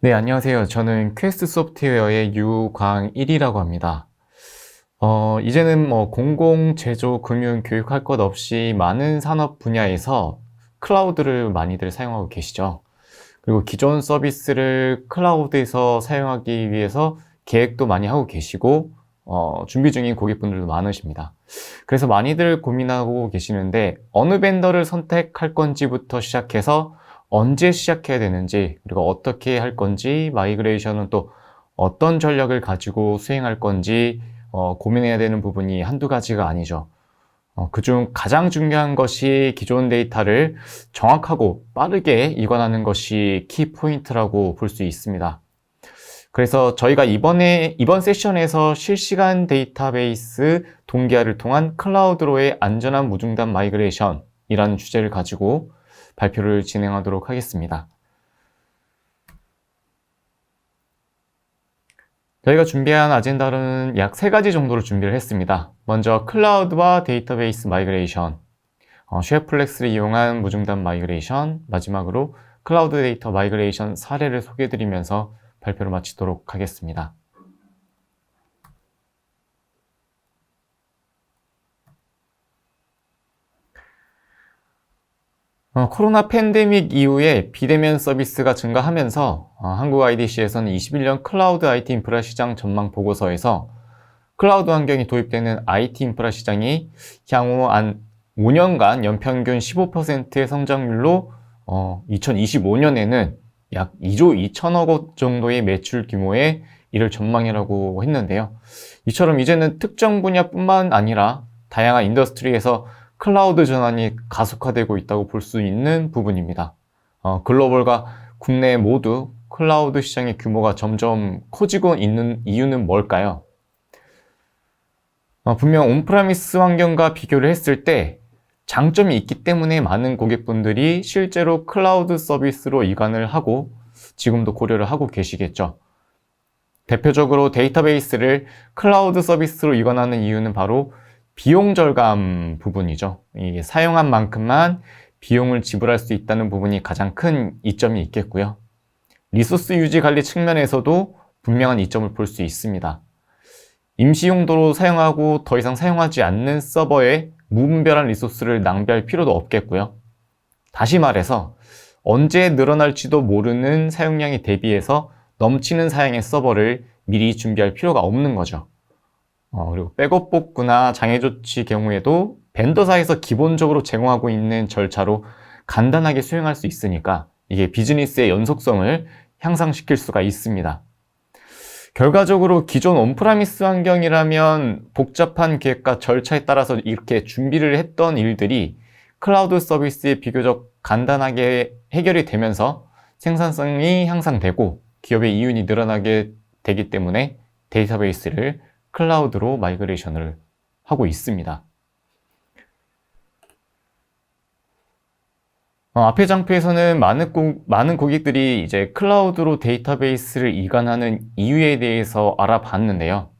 네, 안녕하세요. 저는 퀘스트 소프트웨어의 유광일이라고 합니다. 어, 이제는 뭐 공공, 제조, 금융, 교육 할 것 없이 많은 산업 분야에서 클라우드를 많이들 사용하고 계시죠. 그리고 기존 서비스를 클라우드에서 사용하기 위해서 계획도 많이 하고 계시고, 어, 준비 중인 고객분들도 많으십니다. 그래서 많이들 고민하고 계시는데, 어느 벤더를 선택할 건지부터 시작해서 언제 시작해야 되는지, 그리고 어떻게 할 건지, 마이그레이션은 또 어떤 전략을 가지고 수행할 건지, 어, 고민해야 되는 부분이 한두 가지가 아니죠. 어, 그중 가장 중요한 것이 기존 데이터를 정확하고 빠르게 이관하는 것이 키포인트라고 볼 수 있습니다. 그래서 저희가 이번에, 이번 세션에서 실시간 데이터베이스 동기화를 통한 클라우드로의 안전한 무중단 마이그레이션이라는 주제를 가지고 발표를 진행하도록 하겠습니다. 저희가 준비한 아젠다는 약 세 가지 정도로 준비를 했습니다. 먼저 클라우드와 데이터베이스 마이그레이션, 어, 쉐어플렉스를 이용한 무중단 마이그레이션, 마지막으로 클라우드 데이터 마이그레이션 사례를 소개해드리면서 발표를 마치도록 하겠습니다. 어, 코로나 팬데믹 이후에 비대면 서비스가 증가하면서 어, 한국 IDC에서는 21년 클라우드 IT 인프라 시장 전망 보고서에서 클라우드 환경이 도입되는 IT 인프라 시장이 향후 한 5년간 연평균 15%의 성장률로 어, 2025년에는 약 2조 2천억 원 정도의 매출 규모에 이를 전망이라고 했는데요. 이처럼 이제는 특정 분야뿐만 아니라 다양한 인더스트리에서 클라우드 전환이 가속화되고 있다고 볼 수 있는 부분입니다. 어, 글로벌과 국내 모두 클라우드 시장의 규모가 점점 커지고 있는 이유는 뭘까요? 어, 분명 온프라미스 환경과 비교를 했을 때 장점이 있기 때문에 많은 고객분들이 실제로 클라우드 서비스로 이관을 하고 지금도 고려를 하고 계시겠죠. 대표적으로 데이터베이스를 클라우드 서비스로 이관하는 이유는 바로 비용 절감 부분이죠. 사용한 만큼만 비용을 지불할 수 있다는 부분이 가장 큰 이점이 있겠고요. 리소스 유지 관리 측면에서도 분명한 이점을 볼 수 있습니다. 임시 용도로 사용하고 더 이상 사용하지 않는 서버에 무분별한 리소스를 낭비할 필요도 없겠고요. 다시 말해서 언제 늘어날지도 모르는 사용량에 대비해서 넘치는 사양의 서버를 미리 준비할 필요가 없는 거죠. 어, 그리고 백업 복구나 장애 조치 경우에도 벤더사에서 기본적으로 제공하고 있는 절차로 간단하게 수행할 수 있으니까 이게 비즈니스의 연속성을 향상시킬 수가 있습니다. 결과적으로 기존 온프라미스 환경이라면 복잡한 계획과 절차에 따라서 이렇게 준비를 했던 일들이 클라우드 서비스에 비교적 간단하게 해결이 되면서 생산성이 향상되고 기업의 이윤이 늘어나게 되기 때문에 데이터베이스를 클라우드로 마이그레이션을 하고 있습니다. 어, 앞의 장표에서는 많은, 고, 많은 고객들이 이제 클라우드로 데이터베이스를 이관하는 이유에 대해서 알아봤는데요.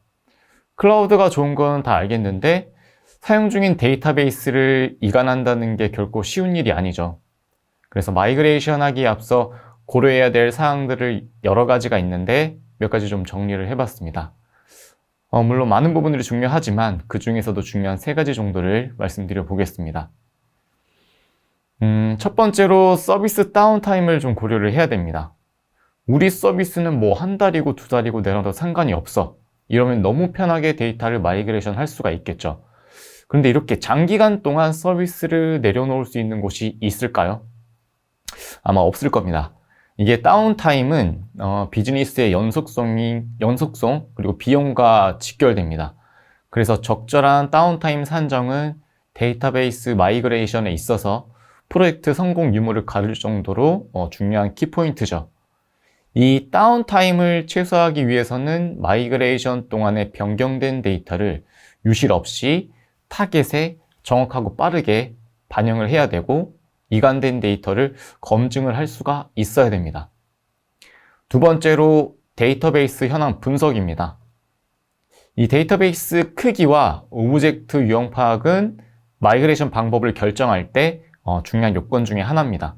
클라우드가 좋은 건 다 알겠는데 사용 중인 데이터베이스를 이관한다는 게 결코 쉬운 일이 아니죠. 그래서 마이그레이션 하기에 앞서 고려해야 될 사항들을 여러 가지가 있는데 몇 가지 좀 정리를 해봤습니다. 어, 물론 많은 부분들이 중요하지만 그 중에서도 중요한 세 가지 정도를 말씀드려 보겠습니다. 음, 첫 번째로 서비스 다운타임을 좀 고려를 해야 됩니다. 우리 서비스는 뭐 한 달이고 두 달이고 내려도 상관이 없어. 이러면 너무 편하게 데이터를 마이그레이션 할 수가 있겠죠. 그런데 이렇게 장기간 동안 서비스를 내려놓을 수 있는 곳이 있을까요? 아마 없을 겁니다. 이게 다운타임은 어, 비즈니스의 연속성이, 연속성 그리고 비용과 직결됩니다. 그래서 적절한 다운타임 산정은 데이터베이스 마이그레이션에 있어서 프로젝트 성공 유무를 가를 정도로 어, 중요한 키포인트죠. 이 다운타임을 최소화하기 위해서는 마이그레이션 동안에 변경된 데이터를 유실 없이 타겟에 정확하고 빠르게 반영을 해야 되고 이관된 데이터를 검증을 할 수가 있어야 됩니다. 두 번째로 데이터베이스 현황 분석입니다. 이 데이터베이스 크기와 오브젝트 유형 파악은 마이그레이션 방법을 결정할 때 어, 중요한 요건 중에 하나입니다.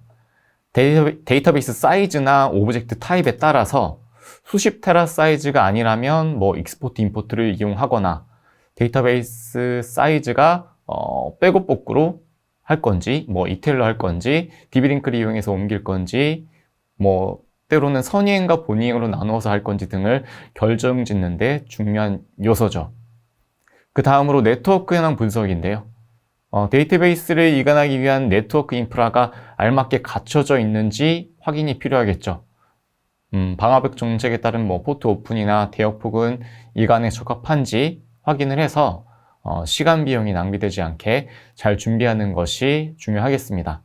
데이터, 베이스 사이즈나 오브젝트 타입에 따라서 수십 테라 사이즈가 아니라면 뭐 익스포트 임포트를 이용하거나 데이터베이스 사이즈가 어, 백업 복구로 할 건지 뭐 이텔로 할 건지 디비링크를 이용해서 옮길 건지 뭐 때로는 선의행과 본의행으로 나누어서 할 건지 등을 결정 짓는 데 중요한 요소죠. 그 다음으로 네트워크 현황 분석인데요. 어, 데이터베이스를 이관하기 위한 네트워크 인프라가 알맞게 갖춰져 있는지 확인이 필요하겠죠. 음, 방화벽 정책에 따른 뭐 포트 오픈이나 대역 폭은 이관에 적합한지 확인을 해서 어, 시간 비용이 낭비되지 않게 잘 준비하는 것이 중요하겠습니다.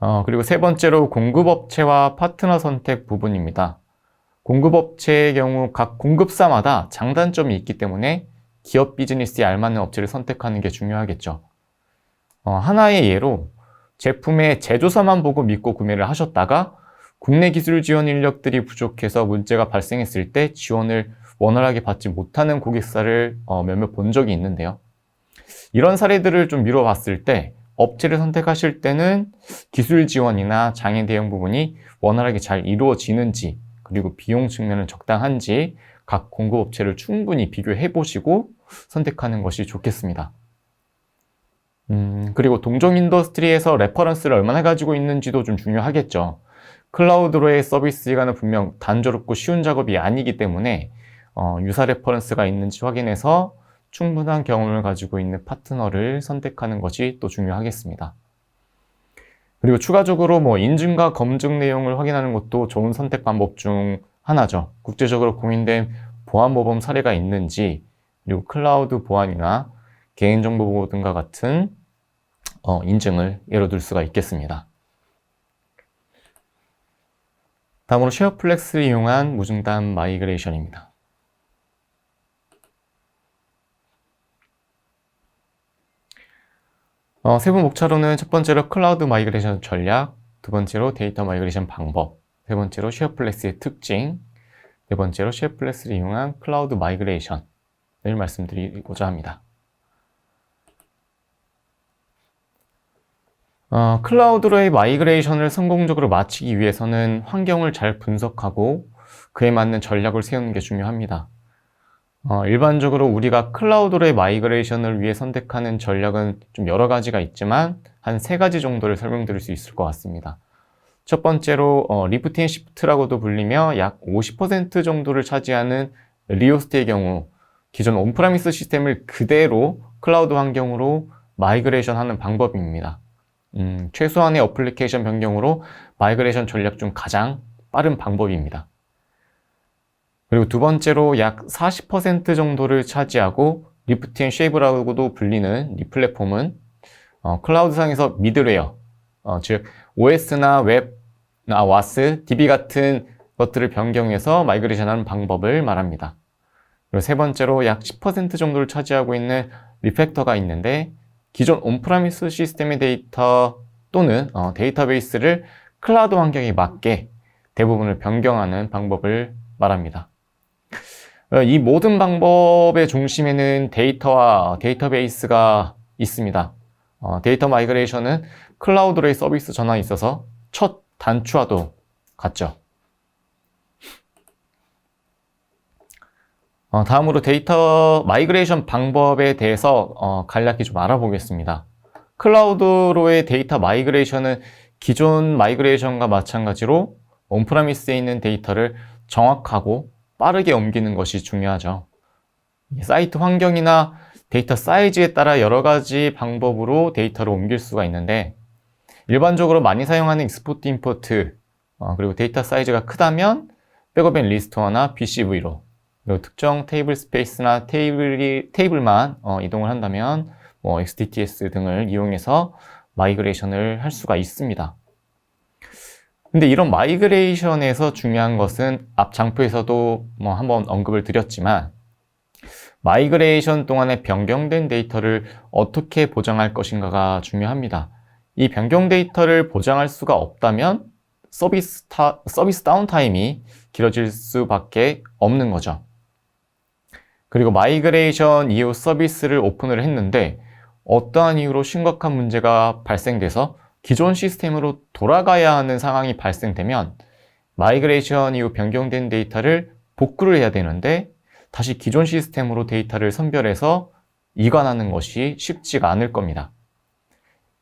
어, 그리고 세 번째로 공급업체와 파트너 선택 부분입니다. 공급업체의 경우 각 공급사마다 장단점이 있기 때문에 기업 비즈니스에 알맞는 업체를 선택하는 게 중요하겠죠. 어, 하나의 예로 제품의 제조사만 보고 믿고 구매를 하셨다가 국내 기술 지원 인력들이 부족해서 문제가 발생했을 때 지원을 원활하게 받지 못하는 고객사를 어, 몇몇 본 적이 있는데요. 이런 사례들을 좀 미뤄봤을 때 업체를 선택하실 때는 기술 지원이나 장애 대응 부분이 원활하게 잘 이루어지는지 그리고 비용 측면은 적당한지 각 공급업체를 충분히 비교해 보시고 선택하는 것이 좋겠습니다. 음, 그리고 동종 인더스트리에서 레퍼런스를 얼마나 가지고 있는지도 좀 중요하겠죠. 클라우드로의 서비스 기간은 분명 단조롭고 쉬운 작업이 아니기 때문에 어, 유사 레퍼런스가 있는지 확인해서 충분한 경험을 가지고 있는 파트너를 선택하는 것이 또 중요하겠습니다. 그리고 추가적으로 뭐 인증과 검증 내용을 확인하는 것도 좋은 선택 방법 중 하나죠. 국제적으로 공인된 보안 모범 사례가 있는지, 그리고 클라우드 보안이나 개인정보 보호 등과 같은 어, 인증을 예로 들 수가 있겠습니다. 다음으로 쉐어플렉스를 이용한 무중단 마이그레이션입니다. 어, 세부 목차로는 첫 번째로 클라우드 마이그레이션 전략, 두 번째로 데이터 마이그레이션 방법, 세 번째로 쉐어플렉스의 특징, 네 번째로 쉐어플렉스를 이용한 클라우드 마이그레이션 을 말씀드리고자 합니다. 어, 클라우드로의 마이그레이션을 성공적으로 마치기 위해서는 환경을 잘 분석하고 그에 맞는 전략을 세우는 게 중요합니다. 어, 일반적으로 우리가 클라우드로의 마이그레이션을 위해 선택하는 전략은 좀 여러 가지가 있지만 한 세 가지 정도를 설명드릴 수 있을 것 같습니다. 첫 번째로 어, 리프트 앤 시프트라고도 불리며 약 50% 정도를 차지하는 리오스트의 경우 기존 온프라미스 시스템을 그대로 클라우드 환경으로 마이그레이션 하는 방법입니다. 음, 최소한의 어플리케이션 변경으로 마이그레이션 전략 중 가장 빠른 방법입니다. 그리고 두 번째로 약 40% 정도를 차지하고 리프트 앤 쉐이브라고도 불리는 리 플랫폼은 어, 클라우드상에서 미드웨어, 어, 즉 OS나 웹, 나 와스, DB 같은 것들을 변경해서 마이그레이션하는 방법을 말합니다. 그리고 세 번째로 약 10% 정도를 차지하고 있는 리팩터가 있는데 기존 온프라미스 시스템의 데이터 또는 어, 데이터베이스를 클라우드 환경에 맞게 대부분을 변경하는 방법을 말합니다. 어, 이 모든 방법의 중심에는 데이터와 데이터베이스가 있습니다. 어, 데이터 마이그레이션은 클라우드로의 서비스 전환에 있어서 첫 단추와도 같죠. 어, 다음으로 데이터 마이그레이션 방법에 대해서 어, 간략히 좀 알아보겠습니다. 클라우드로의 데이터 마이그레이션은 기존 마이그레이션과 마찬가지로 온프라미스에 있는 데이터를 정확하고 빠르게 옮기는 것이 중요하죠. 사이트 환경이나 데이터 사이즈에 따라 여러 가지 방법으로 데이터를 옮길 수가 있는데 일반적으로 많이 사용하는 익스포트 임포트 어, 그리고 데이터 사이즈가 크다면 백업 앤 리스토어나 BCV로 특정 테이블 스페이스나 테이블이, 테이블만 어, 이동을 한다면 뭐 XDTS 등을 이용해서 마이그레이션을 할 수가 있습니다. 근데 이런 마이그레이션에서 중요한 것은 앞 장표에서도 뭐 한번 언급을 드렸지만 마이그레이션 동안에 변경된 데이터를 어떻게 보장할 것인가가 중요합니다. 이 변경 데이터를 보장할 수가 없다면 서비스, 타, 서비스 다운타임이 길어질 수밖에 없는 거죠. 그리고 마이그레이션 이후 서비스를 오픈을 했는데 어떠한 이유로 심각한 문제가 발생돼서 기존 시스템으로 돌아가야 하는 상황이 발생되면 마이그레이션 이후 변경된 데이터를 복구를 해야 되는데 다시 기존 시스템으로 데이터를 선별해서 이관하는 것이 쉽지가 않을 겁니다.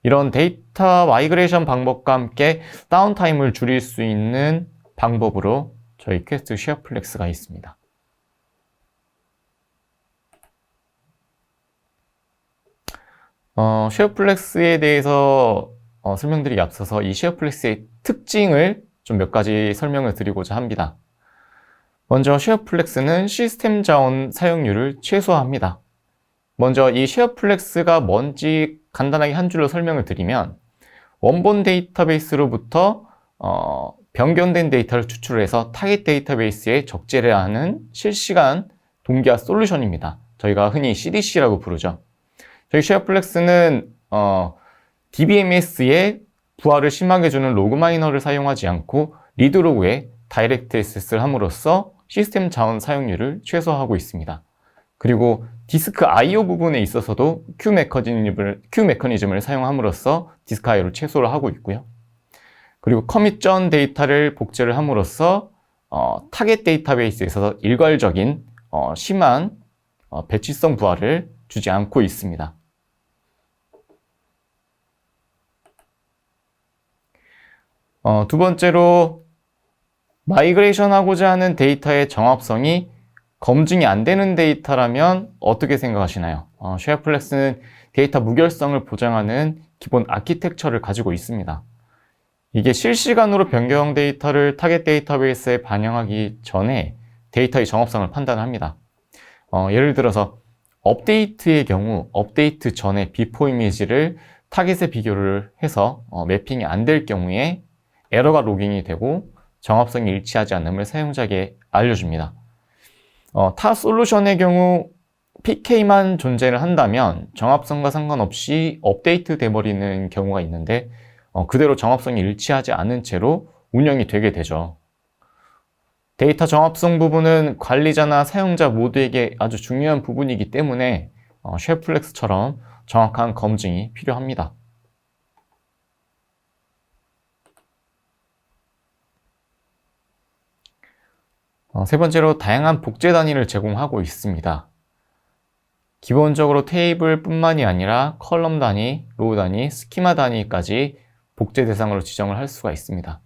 이런 데이터 마이그레이션 방법과 함께 다운타임을 줄일 수 있는 방법으로 저희 퀘스트 쉐어플렉스가 있습니다. 어, 쉐어플렉스에 대해서 어, 설명드리기 앞서서 이 쉐어플렉스의 특징을 좀 몇 가지 설명을 드리고자 합니다. 먼저 쉐어플렉스는 시스템 자원 사용률을 최소화합니다. 먼저 이 쉐어플렉스가 뭔지 간단하게 한 줄로 설명을 드리면 원본 데이터베이스로부터 어, 변경된 데이터를 추출해서 타겟 데이터베이스에 적재를 하는 실시간 동기화 솔루션입니다. 저희가 흔히 CDC라고 부르죠. 저희 쉐어플렉스는 어, DBMS에 부하를 심하게 주는 로그 마이너를 사용하지 않고 리드 로그에 다이렉트 액세스를 함으로써 시스템 자원 사용률을 최소화하고 있습니다. 그리고 디스크 I/O 부분에 있어서도 Q 메커니즘을, Q 메커니즘을 사용함으로써 디스크 I/O를 최소를 하고 있고요. 그리고 커밋 전 데이터를 복제를 함으로써 어, 타겟 데이터베이스에 있어서 일괄적인 어, 심한 어, 배치성 부하를 주지 않고 있습니다. 어, 두 번째로 마이그레이션 하고자 하는 데이터의 정합성이 검증이 안 되는 데이터라면 어떻게 생각하시나요? 어, 쉐어플렉스는 데이터 무결성을 보장하는 기본 아키텍처를 가지고 있습니다. 이게 실시간으로 변경 데이터를 타겟 데이터베이스에 반영하기 전에 데이터의 정합성을 판단합니다. 어, 예를 들어서 업데이트의 경우 업데이트 전에 비포 이미지를 타겟에 비교를 해서 어, 매핑이 안 될 경우에 에러가 로깅이 되고 정합성이 일치하지 않음을 사용자에게 알려줍니다. 어, 타 솔루션의 경우 PK만 존재를 한다면 정합성과 상관없이 업데이트 돼버리는 경우가 있는데 어, 그대로 정합성이 일치하지 않은 채로 운영이 되게 되죠. 데이터 정합성 부분은 관리자나 사용자 모두에게 아주 중요한 부분이기 때문에 어, 쉐플렉스처럼 정확한 검증이 필요합니다. 어, 세 번째로 다양한 복제 단위를 제공하고 있습니다. 기본적으로 테이블뿐만이 아니라 컬럼 단위, 로우 단위, 스키마 단위까지 복제 대상으로 지정을 할 수가 있습니다.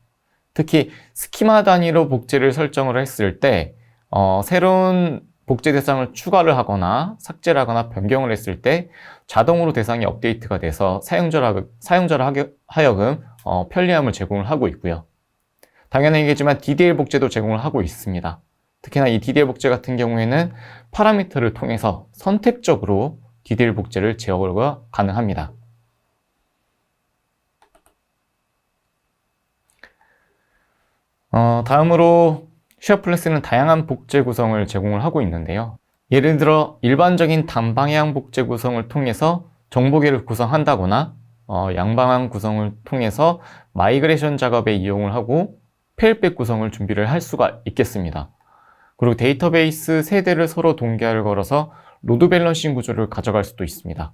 특히 스키마 단위로 복제를 설정을 했을 때 어, 새로운 복제 대상을 추가를 하거나 삭제를 하거나 변경을 했을 때 자동으로 대상이 업데이트가 돼서 사용자라, 사용자로 하여금 어, 편리함을 제공을 하고 있고요. 당연한 얘기지만 DDL 복제도 제공을 하고 있습니다. 특히나 이 DDL 복제 같은 경우에는 파라미터를 통해서 선택적으로 DDL 복제를 제어가 가능합니다. 어, 다음으로 쉐어플렉스는 다양한 복제 구성을 제공을 하고 있는데요. 예를 들어 일반적인 단방향 복제 구성을 통해서 정보계를 구성한다거나 어, 양방향 구성을 통해서 마이그레이션 작업에 이용을 하고 페일백 구성을 준비를 할 수가 있겠습니다. 그리고 데이터베이스 세대를 서로 동기화를 걸어서 로드 밸런싱 구조를 가져갈 수도 있습니다.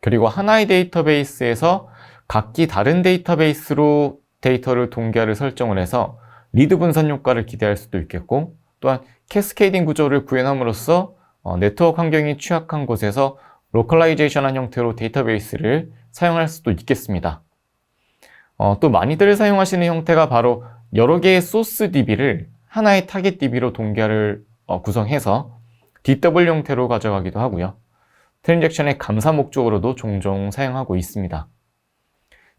그리고 하나의 데이터베이스에서 각기 다른 데이터베이스로 데이터를 동기화를 설정을 해서 리드 분산 효과를 기대할 수도 있겠고 또한 캐스케이딩 구조를 구현함으로써 어, 네트워크 환경이 취약한 곳에서 로컬라이제이션한 형태로 데이터베이스를 사용할 수도 있겠습니다. 어, 또 많이들 사용하시는 형태가 바로 여러 개의 소스 DB를 하나의 타겟 DB로 동기화를 어, 구성해서 DW 형태로 가져가기도 하고요. 트랜잭션의 감사 목적으로도 종종 사용하고 있습니다.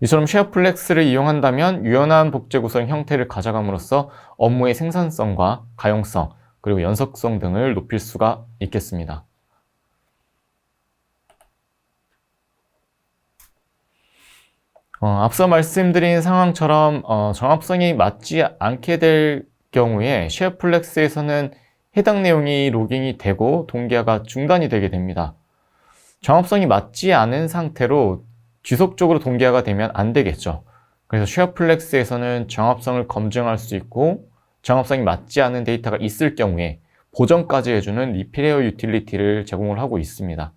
이처럼 쉐어플렉스를 이용한다면 유연한 복제 구성 형태를 가져감으로써 업무의 생산성과 가용성, 그리고 연속성 등을 높일 수가 있겠습니다. 어, 앞서 말씀드린 상황처럼 어, 정합성이 맞지 않게 될 경우에 쉐어플렉스에서는 해당 내용이 로깅이 되고 동기화가 중단이 되게 됩니다. 정합성이 맞지 않은 상태로 지속적으로 동기화가 되면 안 되겠죠. 그래서 쉐어플렉스에서는 정합성을 검증할 수 있고 정합성이 맞지 않은 데이터가 있을 경우에 보정까지 해주는 리피레어 유틸리티를 제공을 하고 있습니다.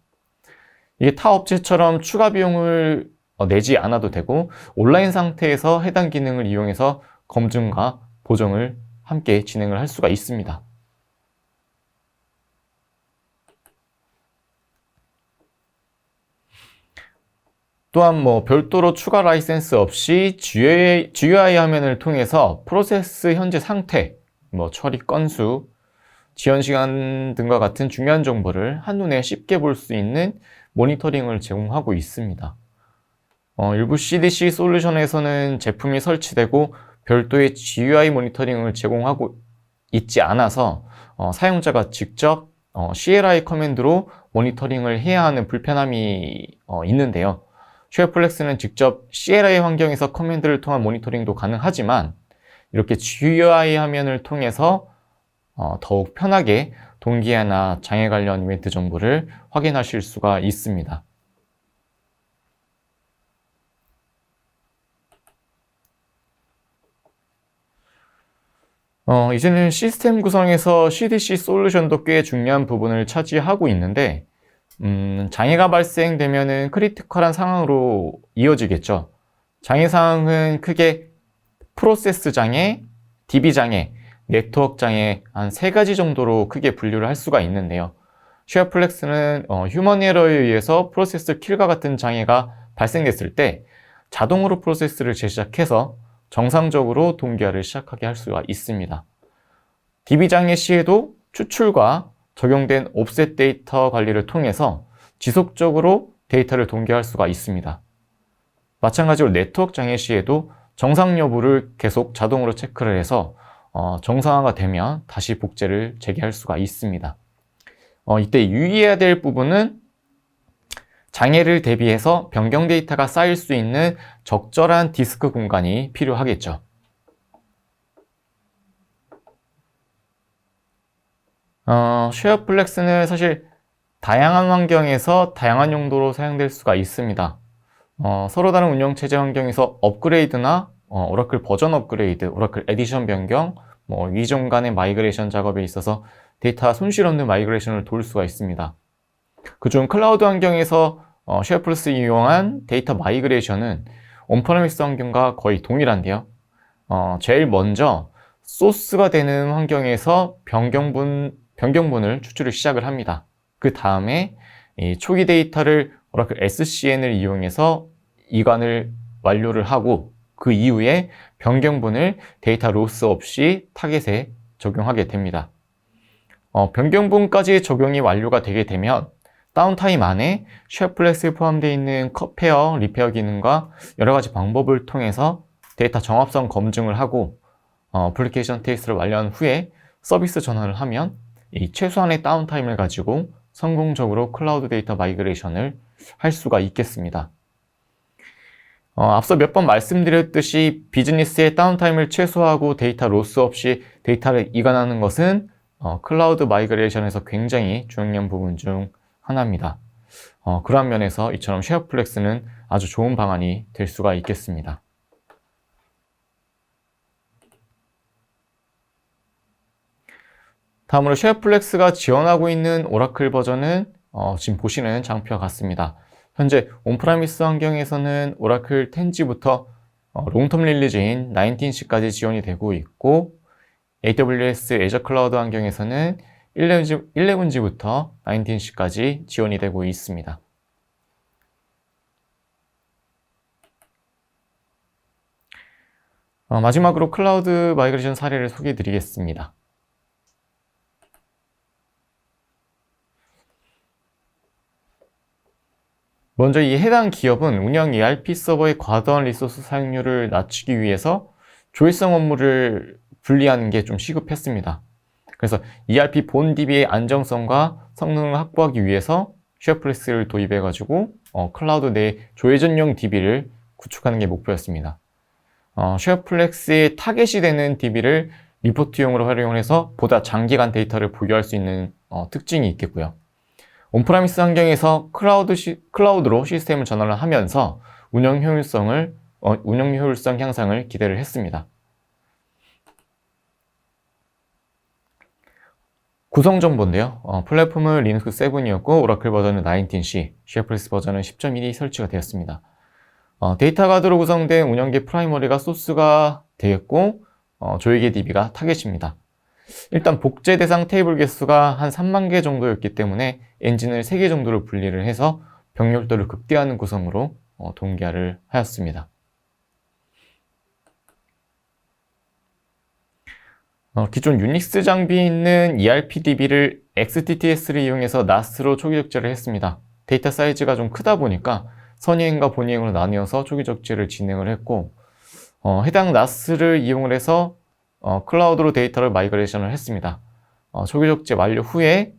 이게 타 업체처럼 추가 비용을 어, 내지 않아도 되고 온라인 상태에서 해당 기능을 이용해서 검증과 보정을 함께 진행을 할 수가 있습니다. 또한 뭐 별도로 추가 라이센스 없이 GUI, 화면을 통해서 프로세스 현재 상태, 뭐 처리 건수, 지연 시간 등과 같은 중요한 정보를 한눈에 쉽게 볼 수 있는 모니터링을 제공하고 있습니다. 어, 일부 CDC 솔루션에서는 제품이 설치되고 별도의 GUI 모니터링을 제공하고 있지 않아서 어, 사용자가 직접 어, CLI 커맨드로 모니터링을 해야 하는 불편함이 어, 있는데요. 쉐어플렉스는 직접 CLI 환경에서 커맨드를 통한 모니터링도 가능하지만 이렇게 GUI 화면을 통해서 어, 더욱 편하게 동기화나 장애 관련 이벤트 정보를 확인하실 수가 있습니다. 어, 이제는 시스템 구성에서 CDC 솔루션도 꽤 중요한 부분을 차지하고 있는데 음, 장애가 발생되면 크리티컬한 상황으로 이어지겠죠. 장애 상황은 크게 프로세스 장애, DB 장애, 네트워크 장애 한 세 가지 정도로 크게 분류를 할 수가 있는데요. 쉐어플렉스는 어, 휴먼 에러에 의해서 프로세스 킬과 같은 장애가 발생됐을 때 자동으로 프로세스를 재시작해서 정상적으로 동기화를 시작하게 할 수가 있습니다. DB 장애 시에도 추출과 적용된 옵셋 데이터 관리를 통해서 지속적으로 데이터를 동기화할 수가 있습니다. 마찬가지로 네트워크 장애 시에도 정상 여부를 계속 자동으로 체크를 해서 어, 정상화가 되면 다시 복제를 재개할 수가 있습니다. 어, 이때 유의해야 될 부분은 장애를 대비해서 변경 데이터가 쌓일 수 있는 적절한 디스크 공간이 필요하겠죠. 어, 쉐어플렉스는 사실 다양한 환경에서 다양한 용도로 사용될 수가 있습니다. 어, 서로 다른 운영체제 환경에서 업그레이드나 어, 오라클 버전 업그레이드, 오라클 에디션 변경, 뭐 위종 간의 마이그레이션 작업에 있어서 데이터 손실 없는 마이그레이션을 도울 수가 있습니다. 그중 클라우드 환경에서 어, 쉐어플러스 이용한 데이터 마이그레이션은 온프레미스 환경과 거의 동일한데요. 어, 제일 먼저 소스가 되는 환경에서 변경분, 변경분을 추출을 시작을 합니다. 그 다음에 초기 데이터를 오라클 SCN을 이용해서 이관을 완료를 하고 그 이후에 변경분을 데이터 로스 없이 타겟에 적용하게 됩니다. 어, 변경분까지 적용이 완료가 되게 되면 다운타임 안에 쉐어플렉스에 포함되어 있는 컷페어, 리페어 기능과 여러 가지 방법을 통해서 데이터 정합성 검증을 하고 어, 애플리케이션 테스트를 완료한 후에 서비스 전환을 하면 이 최소한의 다운타임을 가지고 성공적으로 클라우드 데이터 마이그레이션을 할 수가 있겠습니다. 어, 앞서 몇 번 말씀드렸듯이 비즈니스의 다운타임을 최소화하고 데이터 로스 없이 데이터를 이관하는 것은 어, 클라우드 마이그레이션에서 굉장히 중요한 부분 중 하나입니다. 어, 그러한 면에서 이처럼 쉐어플렉스는 아주 좋은 방안이 될 수가 있겠습니다. 다음으로 쉐어플렉스가 지원하고 있는 오라클 버전은 어, 지금 보시는 장표와 같습니다. 현재 온프라미스 환경에서는 오라클 10G부터 어, 롱텀 릴리즈인 19C까지 지원이 되고 있고 AWS 애저 클라우드 환경에서는 11G, 11G부터 19C까지 지원이 되고 있습니다. 어, 마지막으로 클라우드 마이그레이션 사례를 소개해 드리겠습니다. 먼저 이 해당 기업은 운영 ERP 서버의 과도한 리소스 사용률을 낮추기 위해서 조회성 업무를 분리하는 게 좀 시급했습니다. 그래서 ERP 본 DB의 안정성과 성능을 확보하기 위해서 쉐어플렉스를 도입해가지고 어, 클라우드 내 조회 전용 DB를 구축하는 게 목표였습니다. 어, 쉐어플렉스의 타겟이 되는 DB를 리포트용으로 활용해서 보다 장기간 데이터를 보유할 수 있는 어, 특징이 있겠고요. 온프라미스 환경에서 클라우드 시, 클라우드로 시스템을 전환을 하면서 운영 효율성을 어, 운영 효율성 향상을 기대를 했습니다. 구성 정보인데요. 어, 플랫폼은 리눅스 7이었고 오라클 버전은 19C, 쉐어플렉스 버전은 10.1이 설치가 되었습니다. 어, 데이터 가드로 구성된 운영기 프라이머리가 소스가 되겠고 어, 조이개 DB가 타겟입니다. 일단 복제 대상 테이블 개수가 한 3만 개 정도였기 때문에 엔진을 3개 정도로 분리를 해서 병렬도를 극대화하는 구성으로 어, 동기화를 하였습니다. 어, 기존 유닉스 장비에 있는 ERPDB를 XTTS를 이용해서 NAS로 초기 적재를 했습니다. 데이터 사이즈가 좀 크다 보니까 선이행과 본이행으로 나뉘어서 초기 적재를 진행을 했고 어, 해당 NAS를 이용을 해서 어, 클라우드로 데이터를 마이그레이션을 했습니다. 어, 초기 적재 완료 후에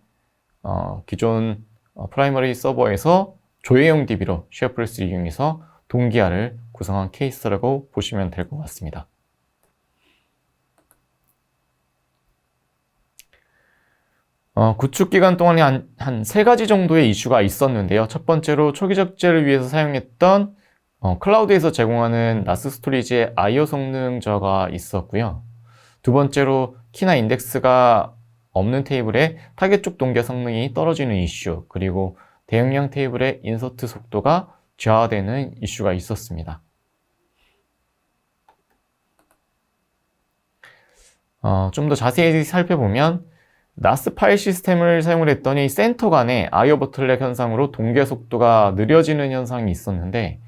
어, 기존 어, 프라이머리 서버에서 조회용 DB로 쉐어플레스를 이용해서 동기화를 구성한 케이스라고 보시면 될 것 같습니다. 어, 구축 기간 동안에 한, 한세 가지 정도의 이슈가 있었는데요. 첫 번째로 초기 적재를 위해서 사용했던 어, 클라우드에서 제공하는 나스 스토리지의 IO 성능 저하가 있었고요. 두 번째로 키나 인덱스가 없는 테이블에 타겟 쪽 동계 성능이 떨어지는 이슈, 그리고 대용량 테이블의 인서트 속도가 저하되는 이슈가 있었습니다. 어, 좀 더 자세히 살펴보면 나스 파일 시스템을 사용을 했더니 센터 간의 아이오 버틀렉 현상으로 동계 속도가 느려지는 현상이 있었는데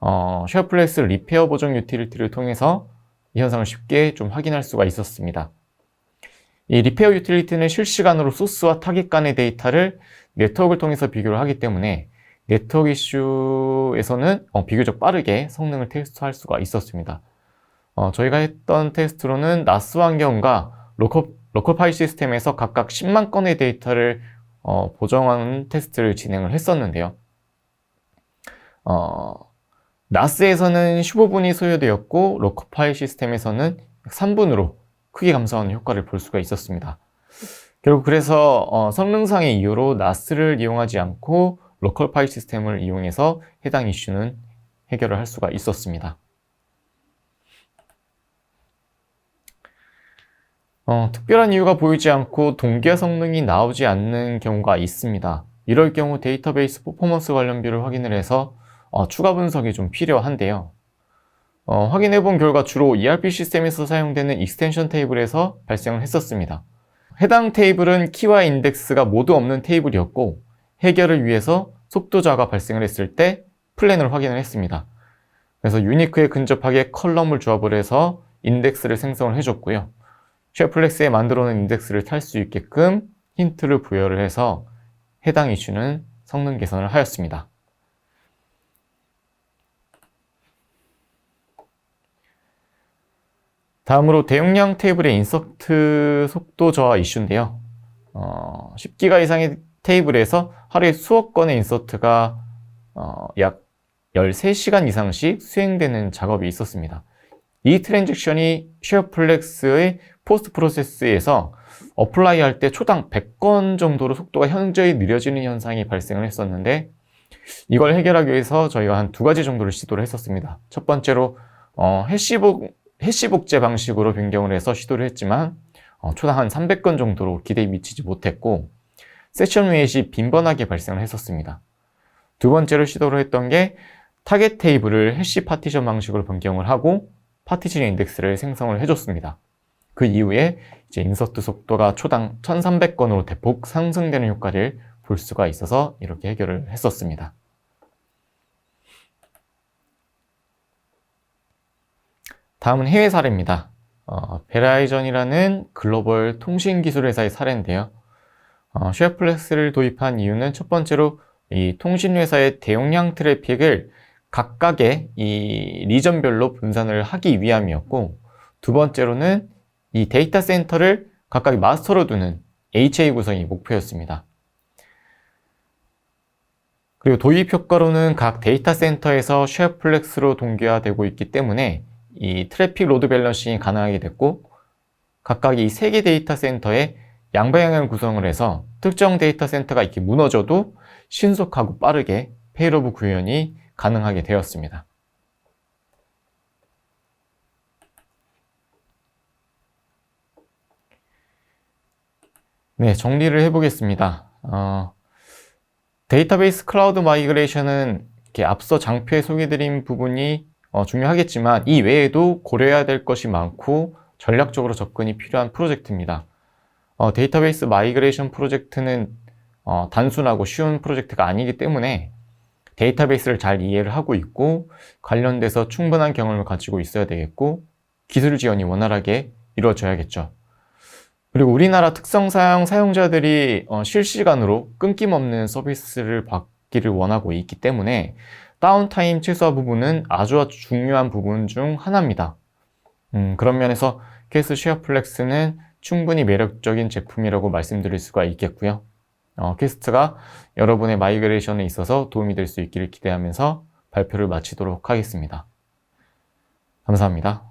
어, 쉐어플렉스 리페어 보정 유틸리티를 통해서 이 현상을 쉽게 좀 확인할 수가 있었습니다. 이 리페어 유틸리티는 실시간으로 소스와 타깃 간의 데이터를 네트워크를 통해서 비교를 하기 때문에 네트워크 이슈에서는 어, 비교적 빠르게 성능을 테스트할 수가 있었습니다. 어, 저희가 했던 테스트로는 나스 환경과 로컬 로컬 파일 시스템에서 각각 10만 건의 데이터를 어, 보정하는 테스트를 진행을 했었는데요. 어, 나스에서는 15분이 소요되었고 로컬 파일 시스템에서는 3분으로 크게 감소하는 효과를 볼 수가 있었습니다. 결국 그래서 어, 성능상의 이유로 나스를 이용하지 않고 로컬 파일 시스템을 이용해서 해당 이슈는 해결을 할 수가 있었습니다. 어, 특별한 이유가 보이지 않고 동기화 성능이 나오지 않는 경우가 있습니다. 이럴 경우 데이터베이스 퍼포먼스 관련비를 확인을 해서 어, 추가 분석이 좀 필요한데요. 어, 확인해 본 결과 주로 ERP 시스템에서 사용되는 익스텐션 테이블에서 발생을 했었습니다. 해당 테이블은 키와 인덱스가 모두 없는 테이블이었고 해결을 위해서 속도자가 발생을 했을 때 플랜을 확인을 했습니다. 그래서 유니크에 근접하게 컬럼을 조합을 해서 인덱스를 생성을 해줬고요. 쉐플렉스에 만들어 놓은 인덱스를 탈 수 있게끔 힌트를 부여를 해서 해당 이슈는 성능 개선을 하였습니다. 다음으로 대용량 테이블의 인서트 속도 저하 이슈인데요. 어, 10기가 이상의 테이블에서 하루에 수억 건의 인서트가 어, 약 13시간 이상씩 수행되는 작업이 있었습니다. 이 트랜잭션이 쉐어플렉스의 포스트 프로세스에서 어플라이 할 때 초당 100건 정도로 속도가 현저히 느려지는 현상이 발생을 했었는데 이걸 해결하기 위해서 저희가 한 두 가지 정도를 시도를 했었습니다. 첫 번째로 어, 해시복, 해시 복제 방식으로 변경을 해서 시도를 했지만 어, 초당 한 300건 정도로 기대에 미치지 못했고 세션 웨이시 빈번하게 발생을 했었습니다. 두 번째로 시도를 했던 게 타겟 테이블을 해시 파티션 방식으로 변경을 하고 파티션 인덱스를 생성을 해줬습니다. 그 이후에 이제 인서트 속도가 초당 1300건으로 대폭 상승되는 효과를 볼 수가 있어서 이렇게 해결을 했었습니다. 다음은 해외 사례입니다. 어, 베라이전이라는 글로벌 통신 기술 회사의 사례인데요. 어, 쉐어플렉스를 도입한 이유는 첫 번째로 이 통신 회사의 대용량 트래픽을 각각의 이 리전별로 분산을 하기 위함이었고 두 번째로는 이 데이터 센터를 각각 마스터로 두는 HA 구성이 목표였습니다. 그리고 도입 효과로는 각 데이터 센터에서 쉐어플렉스로 동기화되고 있기 때문에 이 트래픽 로드 밸런싱이 가능하게 됐고 각각 이 세 개 데이터 센터에 양방향을 구성을 해서 특정 데이터 센터가 이렇게 무너져도 신속하고 빠르게 페이로브 구현이 가능하게 되었습니다. 네, 정리를 해보겠습니다. 어, 데이터베이스 클라우드 마이그레이션은 이렇게 앞서 장표에 소개드린 부분이 어, 중요하겠지만 이 외에도 고려해야 될 것이 많고 전략적으로 접근이 필요한 프로젝트입니다. 어, 데이터베이스 마이그레이션 프로젝트는 어, 단순하고 쉬운 프로젝트가 아니기 때문에 데이터베이스를 잘 이해를 하고 있고 관련돼서 충분한 경험을 가지고 있어야 되겠고 기술 지원이 원활하게 이루어져야겠죠. 그리고 우리나라 특성상 사용자들이 어, 실시간으로 끊김없는 서비스를 받기를 원하고 있기 때문에 다운타임 최소화 부분은 아주 아주 중요한 부분 중 하나입니다. 음, 그런 면에서 케이스 쉐어플렉스는 충분히 매력적인 제품이라고 말씀드릴 수가 있겠고요. 어, 퀘스트가 여러분의 마이그레이션에 있어서 도움이 될 수 있기를 기대하면서 발표를 마치도록 하겠습니다. 감사합니다.